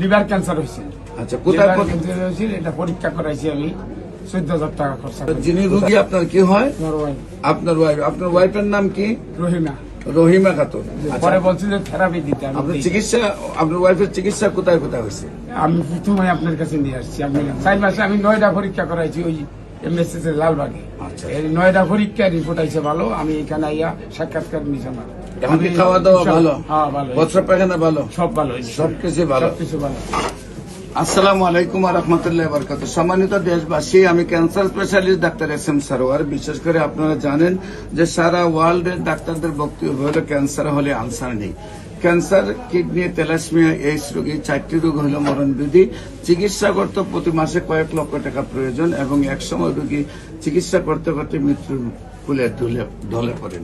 Liver cancer হয়েছে। আচ্ছা কোথায় ক্যান্সার হয়েছে এটা পরীক্ষা করাইছি আমি। চোদ্দ হাজার টাকা খরচা যিনি রুগী আপনার কি হয়? আপনার ওয়াইফ আপনার ওয়াইফের নাম কি? রহিমা। রহিমা খাতুন। আচ্ছা, পরে বলছি যে থেরাপি দিতে আপনার চিকিৎসা আপনার ওয়াইফের চিকিৎসা কোথায় কোথায় হয়েছে? আমি প্রথমে আপনার কাছে নিয়ে আসছি। আপনি চার মাসে আমি নয়টা পরীক্ষা করাইছি ওই এমএসএস এর লালবাগে। আচ্ছা। এই নয়টা পরীক্ষা রিপোর্ট আইছে ভালো। আমি এখানে আইয়া সাক্ষাৎকার নিছি আমার। এখন কি খাওয়া দাওয়া ভালো? হ্যাঁ ভালো বস্ত্র পায়খানা ভালো? সব ভালো সবকিছু ভালো? সবকিছু ভালো। আসসালামু আলাইকুম রহমতুল্লাহ বরকাত সম্মানিত দেশবাসী আমি cancer specialist doctor S M Sarwar. বিশেষ করে আপনারা জানেন যে সারা ওয়ার্ল্ডের ডাক্তারদের বক্তব্য হলো ক্যান্সার হলে আনসার নেই। ক্যান্সার কিডনি তেলাসমিয়া এইস রোগী চারটি রোগ হলো মরণবিধি। চিকিৎসা করতে প্রতি মাসে কয়েক লক্ষ টাকা প্রয়োজন এবং একসময় রোগী চিকিৎসা করতে করতে মৃত্যুর কুলে ধুলে ঢলে পড়েন।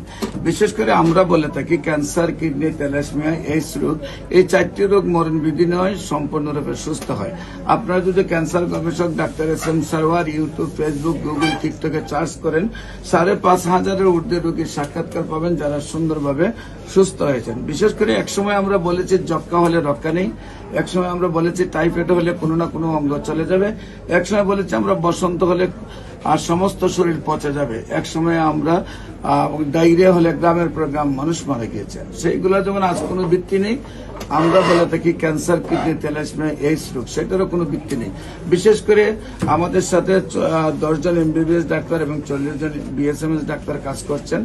বিশেষ করে আমরা বলে থাকি, ক্যান্সার, কিডনি তেলাসমিয়া এইস রোগ, এই চারটি রোগ মরণবিধি নয় সম্পূর্ণরূপে সুস্থ হয়। আপনারা যদি ক্যান্সার গবেষক, doctor S M Sarwar YouTube, Facebook, Google, টিকটকে চার্জ করেন, সাড়ে পাঁচ হাজারের ঊর্ধ্বে রোগীর সাক্ষাৎকার পাবেন যারা সুন্দরভাবে সুস্থ হয়েছেন। বিশেষ করে একসময় আমরা বলেছি যক্কা হলে রক্ষা নেই, একসময় আমরা বলেছি টাইফয়েড হলে কোনো না কোনো অঙ্গ চলে যাবে, একসময় বলেছি আমরা বসন্ত হলে আর সমস্ত শরীর পচে যাবে। এক সময় আমরা ডায়রিয়া হলে গ্রামের পর গ্রাম মানুষ মারা গিয়েছে। সেইগুলো যেমন আজ কোনো ভিত্তি নেই, আমরা বলে থাকি ক্যান্সার, কিডনি তেলাসমিয়া এইস রোগ, সেটারও কোনো ভিত্তি নেই। বিশেষ করে আমাদের সাথে দশজন এমবিবিএস ডাক্তার এবং চল্লিশ জন বিএসএমএস ডাক্তার কাজ করছেন।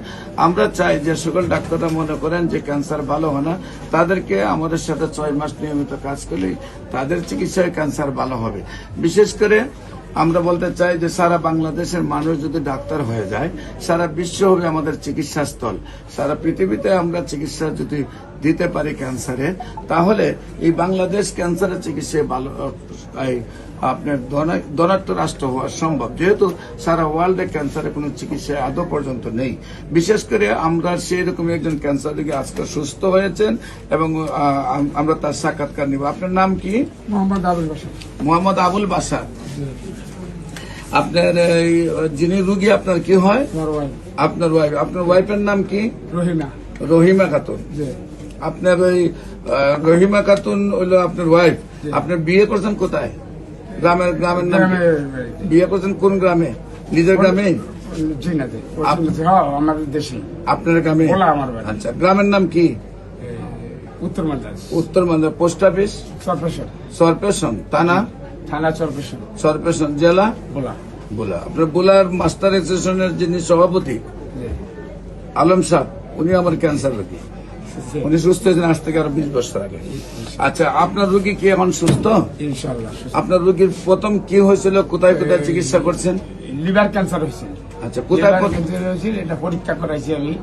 আমরা চাই যে সকল ডাক্তাররা মনে করেন যে ক্যান্সার ভালো হয় না, তাদেরকে আমাদের সাথে ছয় মাস নিয়মিত কাজ করলেই তাদের চিকিৎসায় ক্যান্সার ভালো হবে। বিশেষ করে আমরা বলতে চাই যে সারা বাংলাদেশের মানুষ যদি ডাক্তার হয়ে যায় সারা বিশ্ব হবে আমাদের চিকিৎসা স্থল সারা পৃথিবীতে আমরা চিকিৎসা যদি দিতে পারি ক্যান্সারে তাহলে এই বাংলাদেশ ক্যান্সারের চিকিৎসায় ভালো আপনার ধনা- ধনাঢ্য রাষ্ট্র হওয়া সম্ভব। যেহেতু সারা ওয়ার্ল্ডে ক্যান্সারের কোনো চিকিৎসা আদৌ পর্যন্ত নেই। বিশেষ করে আমরা সেই রকম একজন ক্যান্সার রোগী আজকে সুস্থ হয়েছেন এবং আমরা তার সাক্ষাৎকার নিব। আপনার নাম কি? মোহাম্মদ আবুল বাসা মোহাম্মদ আবুল বাসা আপনার যিনি রুগী আপনার কি হয়? আপনার ওয়াইফ আপনার ওয়াইফের নাম কি? রহিমা। রহিমা খাতুন। আপনার ওই রহিমা খাতুন হইল আপনার ওয়াইফ আপনার বিয়ে করছেন কোথায়? গ্রামের গ্রামের নাম। বিয়ে করছেন কোন গ্রামে? নিজের গ্রামে? হ্যাঁ আমাদের দেশে। আপনার গ্রামে। আচ্ছা গ্রামের নাম কি? উত্তর মাদ্রাস। উত্তর মান্দা পোস্ট অফিস? চরপেশন সরপেশন থানা থানা চরপেশন সরপেশন জেলা? বলা। বুলা। আপনার বুলার মাস্টার অ্যাসোসিয়েশনের যিনি সভাপতি আলম সাহ উনি আমার ক্যান্সার রোগী। উনি সুস্থ হয়েছেন আজ থেকে আরও বিশ বছর আগে। আচ্ছা আপনার রোগী কি এখন সুস্থ? ইনশাল্লাহ আপনার রোগীর প্রথম কি হয়েছিল? কোথায় কোথায় চিকিৎসা করছেন? লিভার ক্যান্সার হয়েছে। আচ্ছা কোথায় এটা পরীক্ষা করাইছি আমি।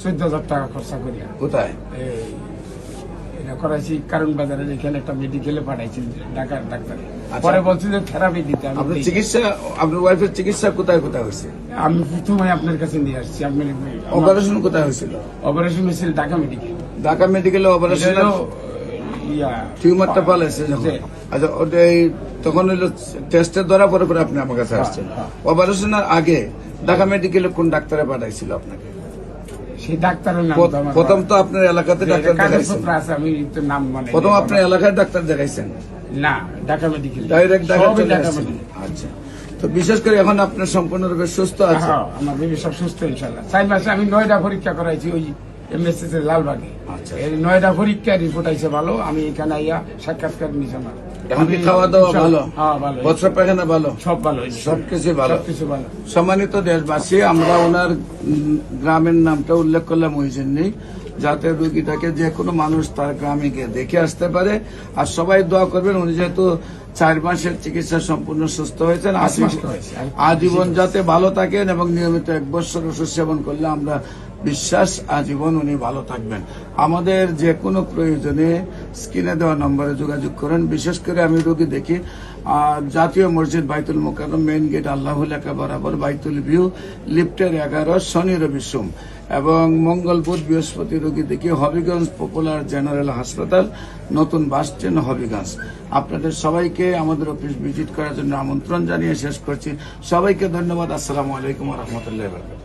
চোদ্দ হাজার টাকা খরচা করি কোথায়? করাইছি কারণ বাজারের এখানে একটা মেডিকেলে পাঠাইছি ঢাকার ডাক্তার। আচ্ছা। পরে বলছি যে থেরাপি দিতে আপনার চিকিৎসা আপনার ওয়াইফের চিকিৎসা কোথায় কোথায় হয়েছে? আমি প্রথমে আপনার কাছে নিয়ে আসছি আপনি অপারেশন কোথায় হয়েছিল? অপারেশন হয়েছিল ঢাকা মেডিকেল ঢাকা মেডিকেলে অপারেশন টিউমারটা পালাইছে আচ্ছা ওটা এই তখন হইল টেস্টের ধরা পরে পরে আপনি আমার কাছে আসছেন। হ্যাঁ। অপারেশনের আগে ঢাকা মেডিকেলে কোন ডাক্তারে পাঠাইছিল আপনাকে? সেই ডাক্তারের নাম প্রথম তো আপনার এলাকাতে ডাক্তার দেখাইছেন। আমি তো নাম মানে প্রথম আপনার এলাকায় ডাক্তার দেখাইছেন? না ঢাকা ডাইরেক্ট। মেডিকেল আচ্ছা। তো বিশেষ করে এখন আপনার সম্পূর্ণরূপে সুস্থ আছে? হ্যাঁ আমার বেবি সব সুস্থ ইনশাল্লাহ চার মাসে আমি নয়টা পরীক্ষা করাইছি ওই এর লালবাগে আচ্ছা। এই নয়টা পরীক্ষা রিপোর্ট আইছে ভালো আমি এখানে আইয়া সাক্ষাৎকার নিছি আমার। এখন খাওয়া দাওয়া ভালো? হ্যাঁ ভালো। বস্ত্র পায়খানা ভালো? সব ভালো সবকিছু ভালো? সবকিছু ভালো। সম্মানিত দেশবাসী আমরা ওনার গ্রামের নামটা উল্লেখ করলাম ওই জন্যই যাতে রুগীটাকে যে কোনো মানুষ তার গ্রামে গিয়ে দেখে আসতে পারে। আর সবাই দোয়া করবেন উনি যেহেতু চার মাসের চিকিৎসা সম্পূর্ণ সুস্থ হয়েছেন আজীবন- যাতে ভালো থাকেন এবং নিয়মিত এক বছর ওষুধ সেবন করলে আমরা বিশ্বাস আজীবন উনি ভালো থাকবেন। আমাদের যে কোনো প্রয়োজনে স্ক্রিনে দেওয়া নম্বরে যোগাযোগ করেন। বিশেষ করে আমি রোগী দেখি জাতীয় মসজিদ বাইতুল মোকারম মেইন গেট আল্লাহ লেখা বরাবর বাইতুল ভিউ, লিফটের এগারো, শনি রবি সোম। এবং মঙ্গল বুধ বৃহস্পতি রোগী দেখি হবিগঞ্জ পপুলার জেনারেল হাসপাতাল, নতুন বাস স্ট্যান্ড হবিগঞ্জ। আপনাদের সবাইকে আমাদের অফিস ভিজিট করার জন্য আমন্ত্রণ জানিয়ে শেষ করছি। সবাইকে ধন্যবাদ। আসসালামু আলাইকুম রহমতুল্লাহ